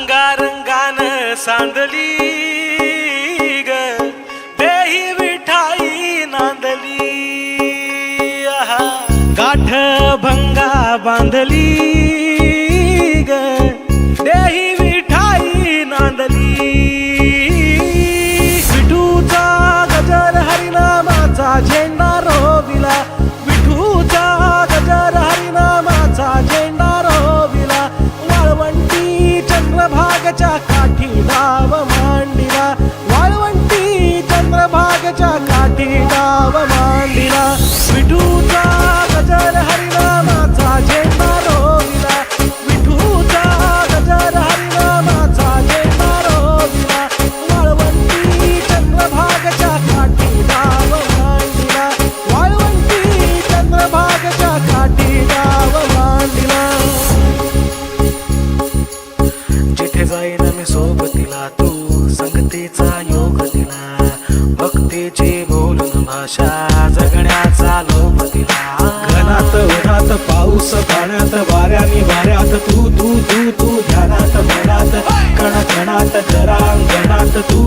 रंगारंगान सांदली ग. देही विठाई नांदली. आहा. गाठ भंगा बांधली ग. देही विठाई नांदली. विठूचा गजर हरिनामाचा झेंडा चंद्रभागच्या जिथे जाईन मी सोबतीला. तू संगतीचा योग दिला. भक्तीची बोलून भाषा जगण्याचा लोभ दिला. घनात उन्हात पाऊस पाण्यात वाऱ्याने वाऱ्यात. तू तू तू तू ध्यानात मनात. कण कणात जरांगणात. तू तू तू माझ्या गाण्यात तू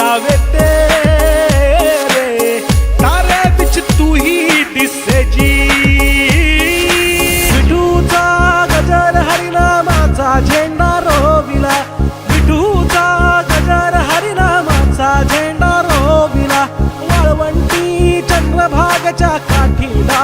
ਜਾਵੇ ਤੇਰੇ ਤਾਰੇ ਵਿੱਚ ਤੂੰ ਹੀ ਦਿਸੇ ਜੀ ਵਿਟੂचा गजर हरिनामाचा झेंडा रोविला। विठूचा गजर हरिनामाचा झेंडा रोविला। वाळवंटी चंद्रभागच्या काठीला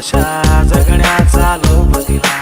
relaxar.